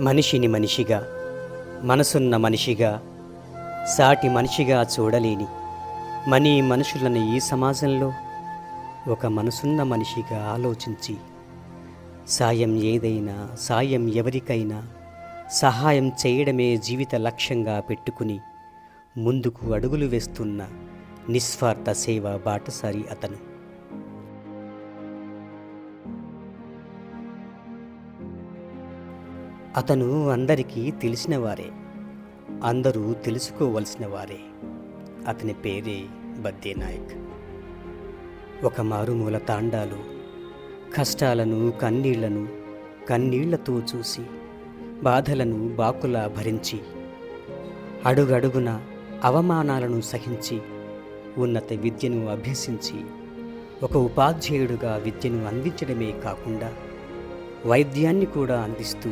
మనిషిని మనిషిగా మనసున్న మనిషిగా సాటి మనిషిగా చూడలేని మనీ మనుషులను ఈ సమాజంలో ఒక మనసున్న మనిషిగా ఆలోచించి సాయం ఏదైనా సాయం ఎవరికైనా సహాయం చేయడమే జీవిత లక్ష్యంగా పెట్టుకుని ముందుకు అడుగులు వేస్తున్న నిస్వార్థ సేవ బాటసారి అతను. అతను అందరికీ తెలిసినవారే. అందరూ తెలుసుకోవలసిన వారే అతని పేరే బద్దే నాయక్. ఒక మారుమూల తాండాలు కష్టాలను కన్నీళ్ళను కన్నీళ్ళతో చూసి బాధలను బాకులా భరించి అడుగడుగున అవమానాలను సహించి ఉన్నత విద్యను అభ్యసించి ఒక ఉపాధ్యాయుడుగా విద్యను అందించడమే కాకుండా వైద్యాన్ని కూడా అందిస్తూ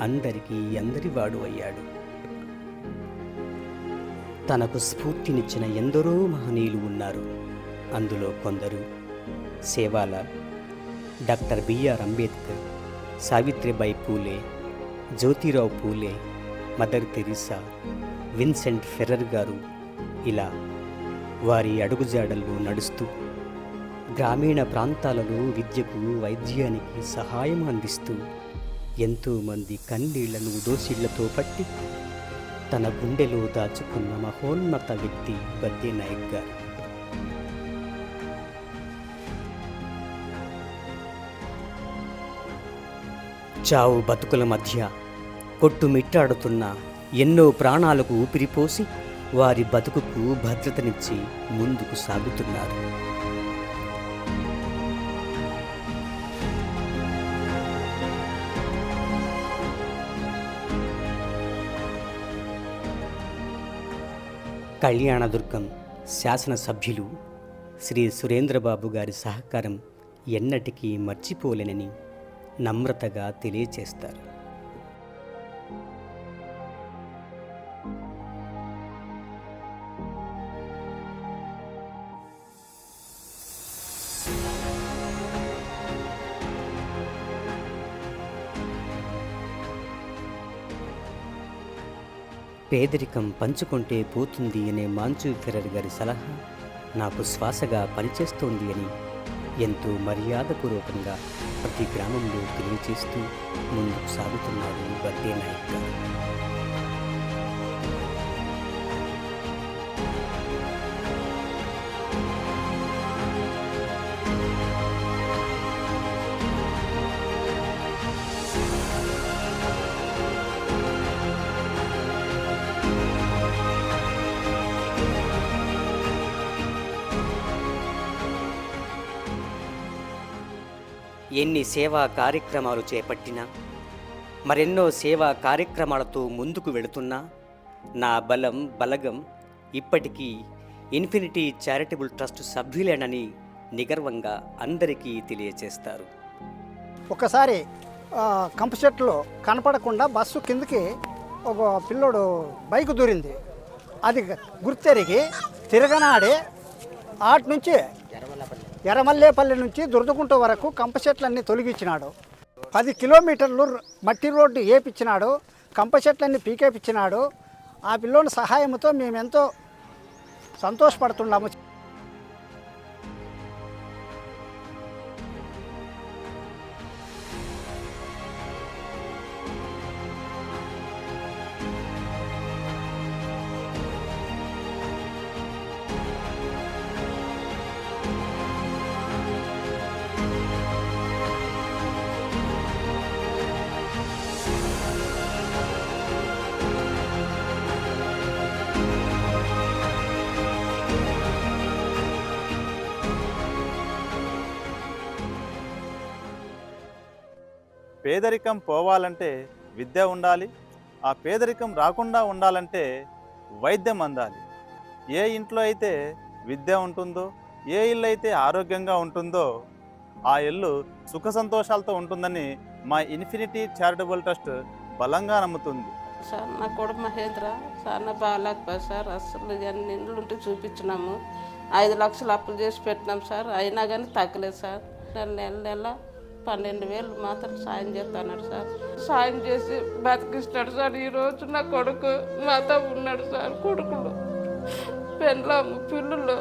అందరికీ అందరివాడు అయ్యాడు. తనకు స్ఫూర్తినిచ్చిన ఎందరో మహనీయులు ఉన్నారు. అందులో కొందరు సేవాల doctor B R Ambedkar Savitribai Phule Jyotirao Phule mother Teresa Vincent Ferrer garu ఇలా వారి అడుగుజాడల్లో నడుస్తూ గ్రామీణ ప్రాంతాలలో విద్యకు వైద్యానికి సహాయం అందిస్తూ ఎంతోమంది కన్నీళ్ళను దోసిళ్ళతో పట్టి తన గుండెలో దాచుకున్న మహోన్నత వ్యక్తి బద్దే నాయక్ గారు. చావు బతుకుల మధ్య కొట్టుమిట్టాడుతున్న ఎన్నో ప్రాణాలకు ఊపిరిపోసి వారి బతుకుకు భద్రతనిచ్చి ముందుకు సాగుతున్నారు. కళ్యాణదుర్గం శాసనసభ్యులు శ్రీ సురేంద్రబాబు గారి సహకారం ఎన్నటికీ మర్చిపోలేనని నమ్రతగా తెలియచేస్తారు. పేదరికం పంచుకుంటే పోతుంది అనే మాంచు ఫెరర్ గారి సలహా నాకు శ్వాసగా పనిచేస్తోంది అని ఎంతో మర్యాదపూర్వకంగా ప్రతి గ్రామంలో తెలియచేస్తూ ముందుకు సాగుతున్నాడు బద్దే నాయక్ గారు. ఎన్ని సేవా కార్యక్రమాలు చేపట్టినా మరెన్నో సేవా కార్యక్రమాలతో ముందుకు వెళుతున్నా నా బలం బలగం ఇప్పటికీ ఇన్ఫినిటీ చారిటబుల్ ట్రస్ట్ సభ్యులేనని నిగర్వంగా అందరికీ తెలియచేస్తారు. ఒకసారి ఆ, కంప కనపడకుండా బస్సు కిందకి ఒక పిల్లోడు బైక్ దూరింది. అది గుర్తెరిగి తిరగనాడే ఆటి నుంచి ఎర్రమల్లేపల్లి నుంచి దురదగుంట వరకు కంప చెట్లన్నీ తొలగించినాడు పది కిలోమీటర్లు మట్టి రోడ్డు వేపించినాడు కంప చెట్లన్నీ పీకేపించినాడు ఆ పిల్లోని సహాయంతో మేమెంతో సంతోషపడుతున్నాము. పేదరికం పోవాలంటే విద్య ఉండాలి ఆ పేదరికం రాకుండా ఉండాలంటే వైద్యం అందాలి. ఏ ఇంట్లో అయితే విద్య ఉంటుందో ఏ ఇల్లు అయితే ఆరోగ్యంగా ఉంటుందో ఆ ఇల్లు సుఖ సంతోషాలతో ఉంటుందని మా ఇన్ఫినిటీ చారిటబుల్ ట్రస్ట్ బలంగా నమ్ముతుంది. సార్ నా కొడుకు మహేంద్ర సార్ నా బాగాలేకపోయి సార్ అసలు అన్ని ఇండ్లు ఉంటే చూపించినాము. ఐదు లక్షలు అప్పులు చేసి పెట్టినాం సార్ అయినా కానీ తగ్గలేదు సార్. నెల నెల నెల పన్నెండు వేలు మాత్రం సాయం చేస్తున్నాడు సార్. సాయం చేసి బతికిస్తాడు సార్. ఈరోజు నా కొడుకు మాతో ఉన్నాడు సార్ కొడుకులు. పెళ్ళాము పిల్లలు.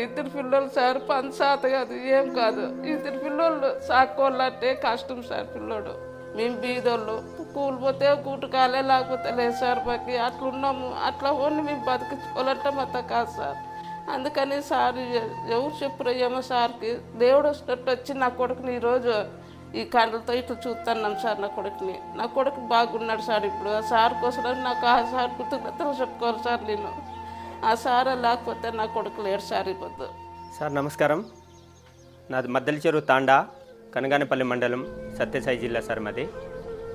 ఇద్దరు పిల్లలు సార్ పంచాత కాదు ఏం కాదు. ఇద్దరు పిల్లలు సాక్కోళ్ళంటే కష్టం సార్ పిల్లోడు. మేము బీదోళ్ళు. కూలిపోతే కూటుకాలే లేకపోతే లేదు సార్ మాకు. అట్లా ఉన్నాము అట్లా ఉండి మేము బతికించుకోవాలంటే మొత్తం కాదు సార్. అందుకని సార్ ఎవరు చెప్పురయ్యామో సార్కి దేవుడు వచ్చినట్టు వచ్చి నా కొడుకుని ఈరోజు ఈ కళ్ళతో ఇట్లా చూస్తున్నాను సార్ నా కొడుకుని. నా కొడుకు బాగున్నాడు సార్ ఇప్పుడు. ఆ సార్ కోసం నాకు ఆ సార్ కృతజ్ఞతలు చెప్పుకోవాలి సార్ నేను. ఆ సార్ లేకపోతే నా కొడుకు లేడు సార్ ఇప్పుడు సార్ నమస్కారం. నాది మద్దెల చెరువు తాండా కనగానపల్లి మండలం సత్యసాయి జిల్లా సార్ మాది.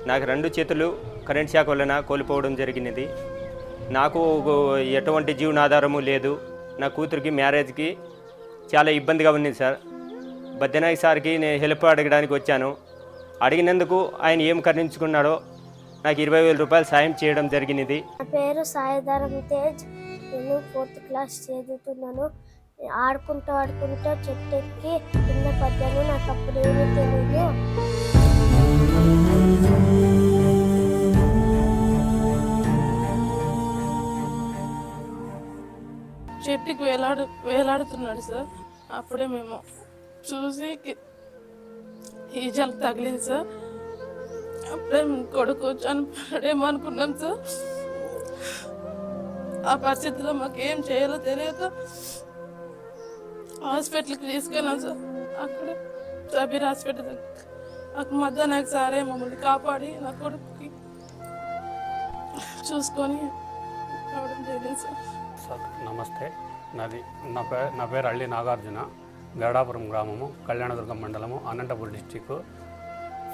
నాకు రెండు చేతులు కరెంట్ షాక్ వలన కోల్పోవడం జరిగినది. నాకు ఎటువంటి జీవనాధారము లేదు. నా కూతురికి మ్యారేజ్కి చాలా ఇబ్బందిగా ఉంది సార్. బద్దెనాయక్ సార్కి నేను హెల్ప్ అడగడానికి వచ్చాను. అడిగినందుకు ఆయన ఏం కర్ణించుకున్నాడో నాకు ఇరవై వేల రూపాయలు సాయం చేయడం జరిగినది. నా పేరు సాయిధరం తేజ్. నేను ఫోర్త్ క్లాస్ చదువుతున్నాను. ఆడుకుంటూ ఆడుకుంటూ చెట్టు ఎక్కి కింద పడ్డాను. నాకు అప్పుడు ఏమీ తెలియదు బయటికి వేలాడు వేలాడుతున్నాడు సార్. అప్పుడే మేము చూసి కి- ఈజలు తగిలింది సార్. అప్పుడే కొడుకు చనిపోయాడేమో అనుకున్నాం సార్. ఆ పరిస్థితిలో మాకు ఏం చేయాలో తెలియక హాస్పిటల్కి తీసుకెళ్ళాం సార్. అక్కడ సబీర్ హాస్పిటల్ నాకు మధ్య నాకు సారే మమ్మల్ని కాపాడి నా కొడుకుకి చూసుకొని రావడం జరిగింది సార్. సార్ నమస్తే. నాది. నా పేరు నా పేరు అల్లి నాగార్జున. గరడాపురం గ్రామము కళ్యాణదుర్గం మండలము అనంతపురం డిస్టిక్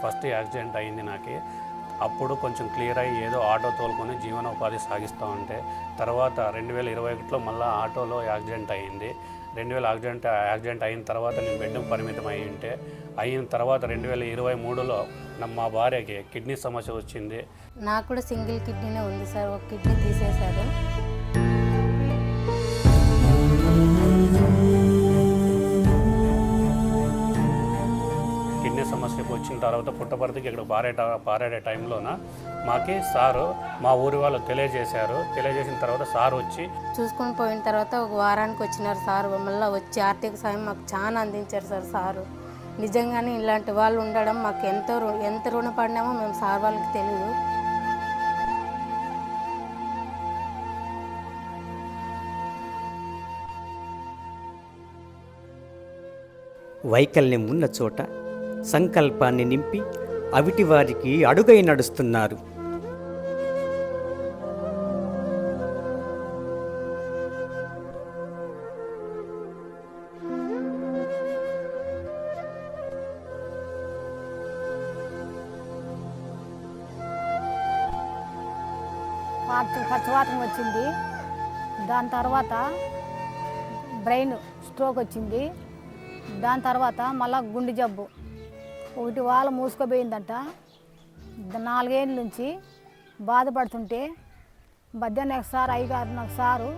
ఫస్ట్ యాక్సిడెంట్ అయింది నాకు. అప్పుడు కొంచెం క్లియర్ అయ్యి ఏదో ఆటో తోలుకొని జీవనోపాధి సాగిస్తూ ఉంటే తర్వాత రెండు వేల ఇరవై ఒకటిలో మళ్ళీ ఆటోలో యాక్సిడెంట్ అయింది రెండు వేల యాక్సిడెంట్ యాక్సిడెంట్ అయిన తర్వాత నేను బెడ్ పరిమితం అయి ఉంటే అయిన తర్వాత రెండు వేల ఇరవై మూడులో మా భార్యకి కిడ్నీ సమస్య వచ్చింది. నాకు కూడా సింగిల్ కిడ్నీనే ఉంది సార్. ఒక కిడ్నీ తీసేశారు. వచ్చిన తర్వాత పుట్టపర్తికి ఇక్కడ పారేట పారాడే టైంలోన మాకి సారు మా ఊరి వాళ్ళు తెలియజేశారు. తెలియజేసిన తర్వాత సార్ వచ్చి చూసుకొని పోయిన తర్వాత ఒక వారానికి వచ్చినారు సార్. మళ్ళీ వచ్చి ఆర్థిక సాయం మాకు చాలా అందించారు సార్ సారు. నిజంగానే ఇలాంటి వాళ్ళు ఉండడం మాకు ఎంతో ఎంత రుణపడినామో మేము సార్ వాళ్ళకి తెలియదు వైకల్యం ఉన్న చోట సంకల్పాన్ని నింపి అవిటి వారికి అడుగై నడుస్తున్నారు. వాత పక్షవాతం వచ్చింది. దాని తర్వాత బ్రెయిన్ స్ట్రోక్ వచ్చింది. దాని తర్వాత మళ్ళా గుండె జబ్బు. ఒకటి వాళ్ళ మూసుకోబోయిందంట నాలుగేళ్ళ నుంచి బాధపడుతుంటే మధ్యాహ్నం ఒకసారి సార్ అయ్యగారు నాకు సారు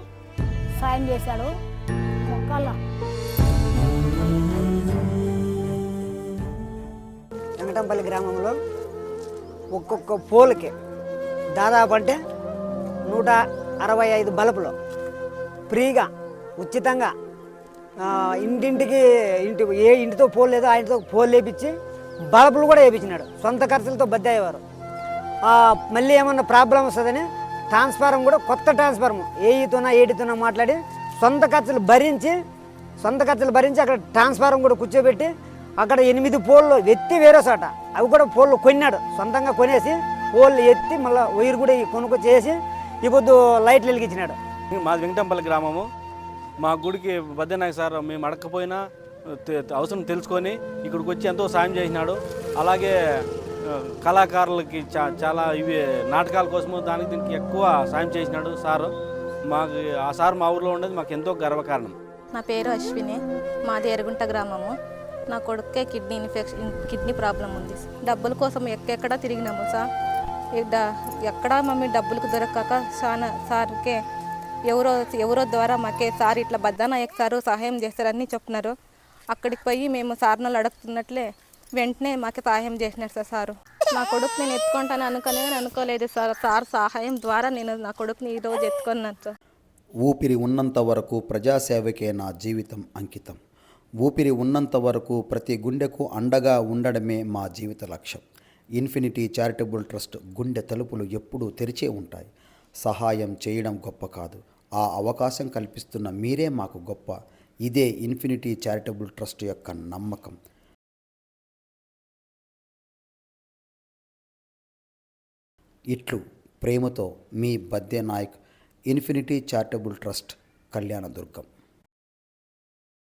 సాయం చేశాడు. ఒక్కళ్ళ. వెంకటంపల్లి గ్రామంలో ఒక్కొక్క పోల్కి దాదాపు అంటే నూట అరవై ఐదు బల్బులు ఫ్రీగా ఉచితంగా ఇంటింటికి ఇంటి ఏ ఇంటితో పోల్ లేదో ఆ ఇంటితో పోల్ లేపించి బల్బులు కూడా వేయించినాడు. సొంత ఖర్చులతో బద్ద అయ్యేవారు మళ్ళీ ఏమన్నా ప్రాబ్లం వస్తుందని ట్రాన్స్ఫారం కూడా కొత్త ట్రాన్స్ఫారం ఏఈతోనా ఏడితోనా మాట్లాడి సొంత ఖర్చులు భరించి సొంత ఖర్చులు భరించి అక్కడ ట్రాన్స్ఫారం కూడా కూర్చోబెట్టి అక్కడ ఎనిమిది పోళ్ళు ఎత్తి వేరే చోట అవి కూడా పోళ్ళు కొన్నాడు. సొంతంగా కొనేసి పోళ్ళు ఎత్తి మళ్ళీ వైర్ కూడా కొనుక్కొచ్చి చేసి ఈ పొద్దు లైట్లు వెలిగించినాడు. మాది వెంకటంపల్లి గ్రామము. మా గుడికి బద్దెనాయక సార్ మేము అడకపోయినా అవసరం తెలుసుకొని ఇక్కడికి వచ్చి ఎంతో సాయం చేసినాడు. అలాగే కళాకారులకి చా చాలా ఇవి నాటకాల కోసము దానికి దీనికి ఎక్కువ సాయం చేసినాడు సారు. మాకు ఆ సార్ మా ఊర్లో ఉండేది మాకు ఎంతో గర్వకారణం. నా పేరు అశ్విని. మాది ఎరుగుంట గ్రామము. నా కొడుకే కిడ్నీ ఇన్ఫెక్షన్ కిడ్నీ ప్రాబ్లం ఉంది. డబ్బుల కోసం ఎక్కడెక్కడ తిరిగినాము సార్ ఎక్కడ మమ్మీ డబ్బులకు దొరకక చాలా సార్కే ఎవరో ఎవరో ద్వారా మాకే సార్ ఇట్లా బద్దానాయక్ సారు సహాయం చేస్తారని చెప్తున్నారు అక్కడికి పోయి మేము సార్నలు అడుగుతున్నట్లే వెంటనే మాకు సహాయం చేసినారు సార్ సారు. నా కొడుకు నేను ఎత్తుకుంటాను అనుకునే అనుకోలేదు సార్. సార్ సహాయం ద్వారా నేను నా కొడుకుని ఈరోజు ఎత్తుకున్నాను సార్. ఊపిరి ఉన్నంత వరకు ప్రజాసేవకే నా జీవితం అంకితం. ఊపిరి ఉన్నంత వరకు ప్రతి గుండెకు అండగా ఉండడమే మా జీవిత లక్ష్యం. ఇన్ఫినిటీ చారిటబుల్ ట్రస్ట్ గుండె తలుపులు ఎప్పుడూ తెరిచే ఉంటాయి. సహాయం చేయడం గొప్ప కాదు. ఆ అవకాశం కల్పిస్తున్న మీరే మాకు గొప్ప ఇదే ఇన్ఫినిటీ చారిటబుల్ ట్రస్ట్ యొక్క నమ్మకం. ఇట్లు ప్రేమతో మీ Badde Nayak infinity charitable trust Kalyandurg.